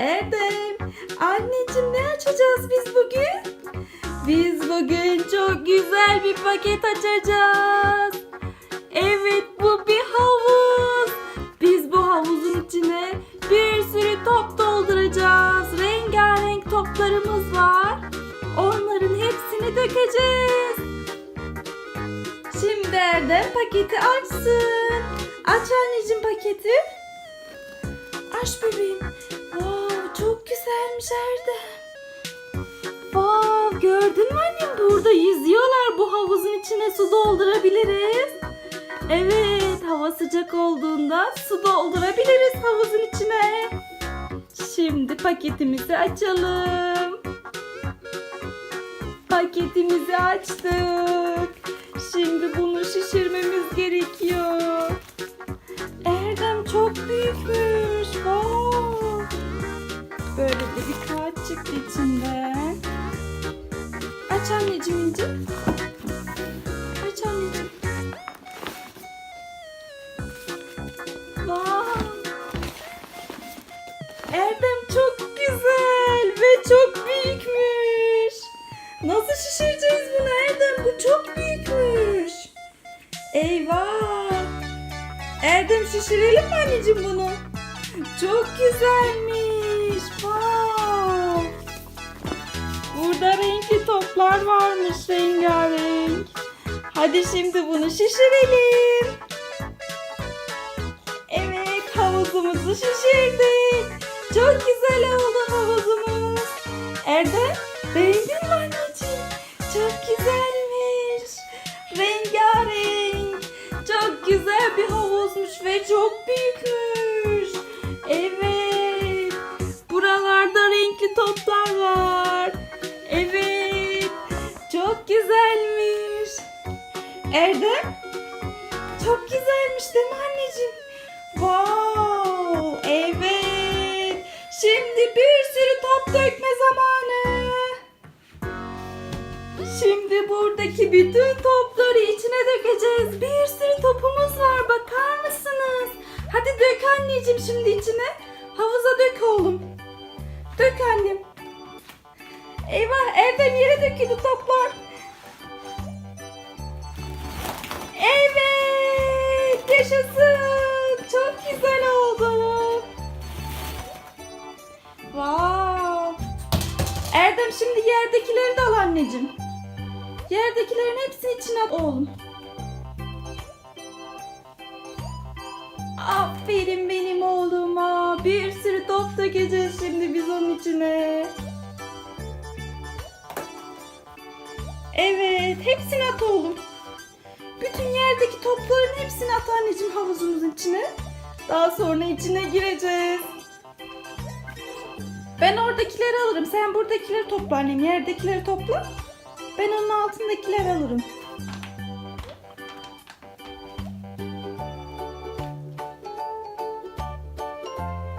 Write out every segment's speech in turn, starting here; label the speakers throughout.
Speaker 1: Erdem, anneciğim ne açacağız biz bugün? Biz bugün çok güzel bir paket açacağız. Evet bu bir havuz. Biz bu havuzun içine bir sürü top dolduracağız. Rengarenk toplarımız var. Onların hepsini dökeceğiz. Şimdi Erdem paketi açsın. Aç anneciğim paketi. Aç bebeğim. Güzelmiş Erdem. Wow, gördün mü annem? Burada yüzüyorlar. Bu havuzun içine su doldurabiliriz. Evet, hava sıcak olduğunda su doldurabiliriz havuzun içine. Şimdi paketimizi açalım. Paketimizi açtık. Şimdi bunu şişirmemiz gerekiyor. Erdem çok büyükmüş. Wow. Böyle de bir kağıt çıktı içinden. Aç anneciğim İnci. Aç anneciğim. Wow. Erdem çok güzel ve çok büyükmüş. Nasıl şişireceğiz bunu Erdem? Bu çok büyükmüş. Eyvah. Erdem şişirelim mi anneciğim bunu? Çok güzelmiş. Burada renkli toplar varmış rengarenk. Hadi şimdi bunu şişirelim. Evet havuzumuzu şişirdik. Çok güzel oldu havuzumuz. Erdem beğendin mi anneciğim? Çok güzelmiş. Rengarenk. Çok güzel bir havuzmuş ve çok büyükmüş. Erdem çok güzelmiş değil mi anneciğim? Wow, evet. Şimdi bir sürü top dökme zamanı. Şimdi buradaki bütün topları içine dökeceğiz. Bir sürü topumuz var bakar mısınız? Hadi dök anneciğim şimdi içine. Havuza dök oğlum. Dök annem. Eyvah Erdem yere döküldü toplar. Yaşasın. Çok güzel oldu. Wow. Erdem şimdi yerdekileri de al anneciğim. Yerdekilerin hepsini içine at oğlum. Aferin benim oğluma. Bir sürü top dökeceğiz şimdi biz onun içine. Evet, hepsini at oğlum. Bütün yerdeki topların hepsini at anneciğim havuzumuzun içine. Daha sonra içine gireceğiz. Ben oradakileri alırım. Sen buradakileri topla annem. Yerdekileri topla. Ben onun altındakileri alırım.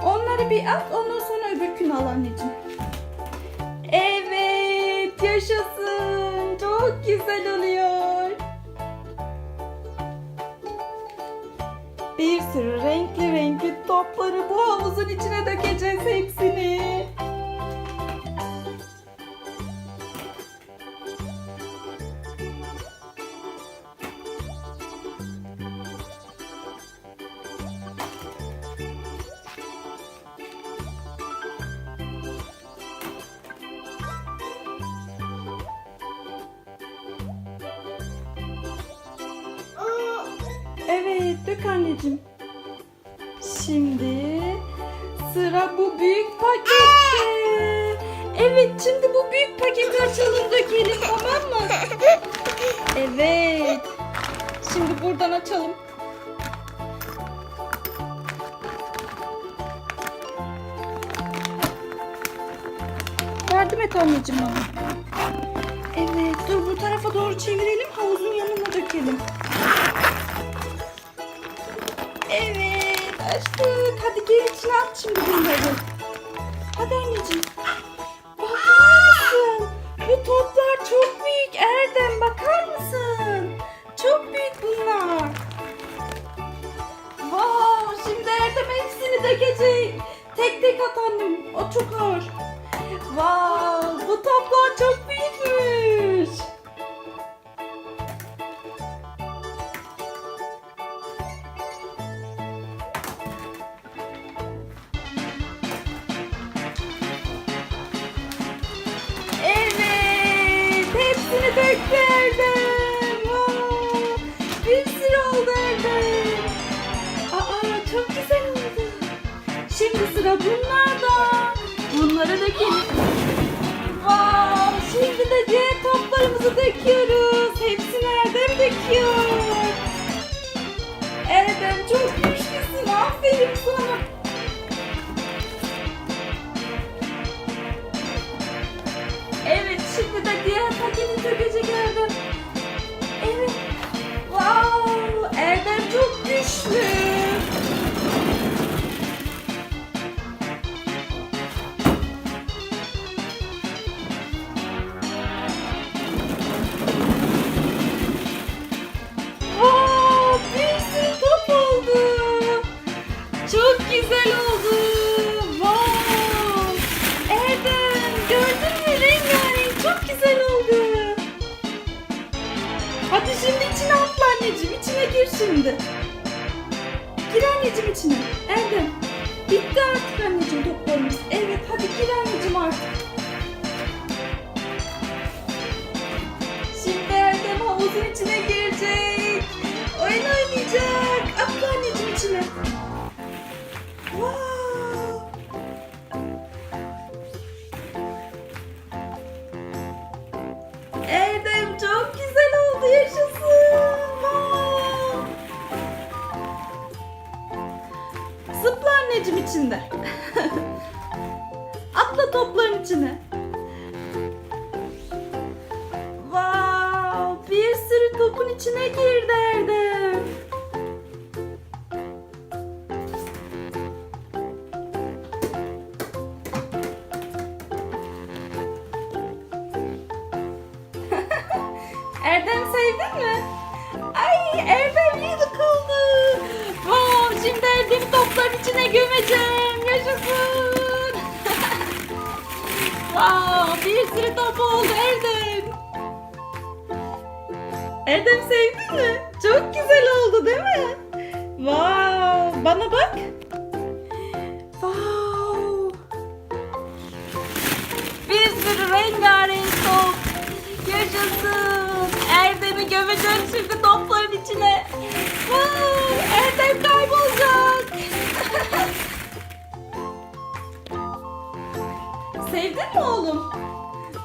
Speaker 1: Onları bir at. Ondan sonra öbürkünü al anneciğim. Evet. Yaşasın. Çok güzel oluyor. Bir sürü renkli renkli topları bu havuzun içine dökeceğiz hepsini. Evet, dök anneciğim. Şimdi sıra bu büyük pakette. Evet, şimdi bu büyük paketi açalım dökelim tamam mı? Evet. Şimdi buradan açalım. Yardım et anneciğim bana. Evet, dur bu tarafa doğru çevirelim. Havuzun yanına dökelim. Evet açtık. Hadi gel içine at şimdi bunları. Hadi anneciğim. Bakar mısın? Bu toplar çok büyük Erdem bakar mısın? Çok büyük bunlar. Wow şimdi Erdem hepsini dökecek. Tek tek at annem. O çok ağır. Wow, bu toplar döktü Erdem. Wow, bir sürü oldu Erdem. Aa, çok güzel oldu. Şimdi sıra bunlarda. Bunları dökelim. Wow, şimdi de diğer toplarımızı döküyoruz. Hepsini Erdem döküyor. Erdem çok güçlüsün. Aferin sana. Çok güzel oldu. Wow. Erdem gördün mü rengarenk çok güzel oldu. Hadi şimdi içine atla anneciğim. içine gir şimdi. Gir anneciğim içine. Erdem. Bitti artık anneciğim toplarımız. Evet hadi gir anneciğim artık. Şimdi Erdem havuzun içine girecek. Oyun oynayacak. Atla anneciğim içine. İçinde. Atla topların içine. Wow, bir sürü topun içine girdi gömeceğim. Yaşasın. wow, bir sürü top oldu Erdem. Erdem sevdin mi? Çok güzel oldu değil mi? Wow, bana bak. Wow. Bir sürü rengarenk top. Yaşasın. Erdem'i gömeceğim şimdi topların içine. Wow,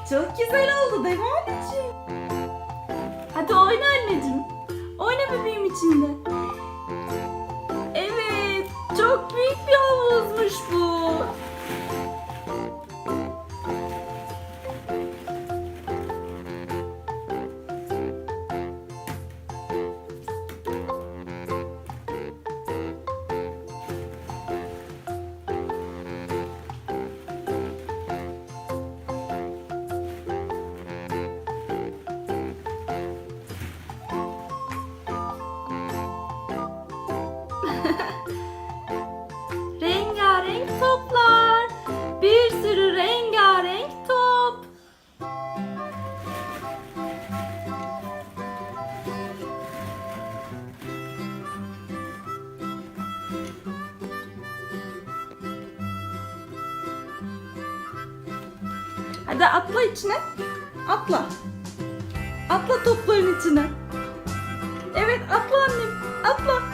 Speaker 1: Çok güzel oldu değil mi? Hadi oyna anneciğim. Oyna bebeğim içinde. Evet, çok büyük bir havuzmuş bu. Hadi atla içine. Atla. Atla topların içine. Evet atla annem. Atla.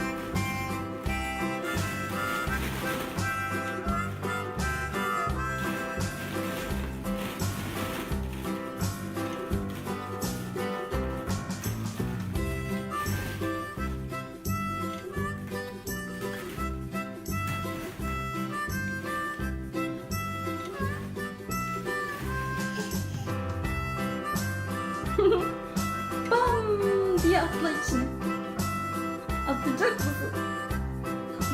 Speaker 1: Atla içine. Atacak mısın?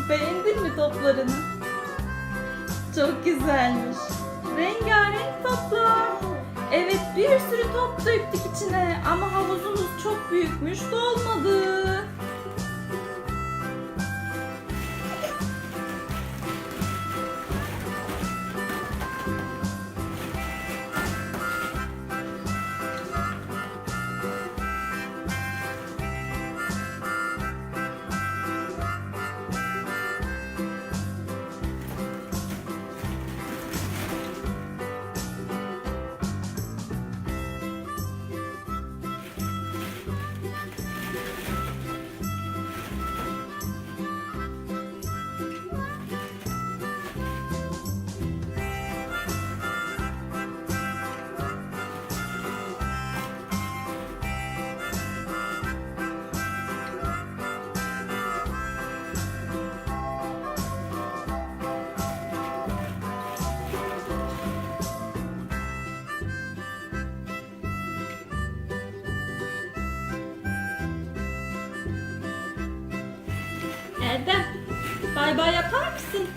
Speaker 1: Beğendin mi toplarını? Çok güzelmiş. Rengarenk toplar. Evet bir sürü top döktük içine ama havuzumuz çok büyükmüş dolmadı. Erdem bay bay yapar mısın?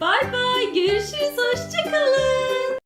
Speaker 1: Bay bay görüşürüz hoşçakalın.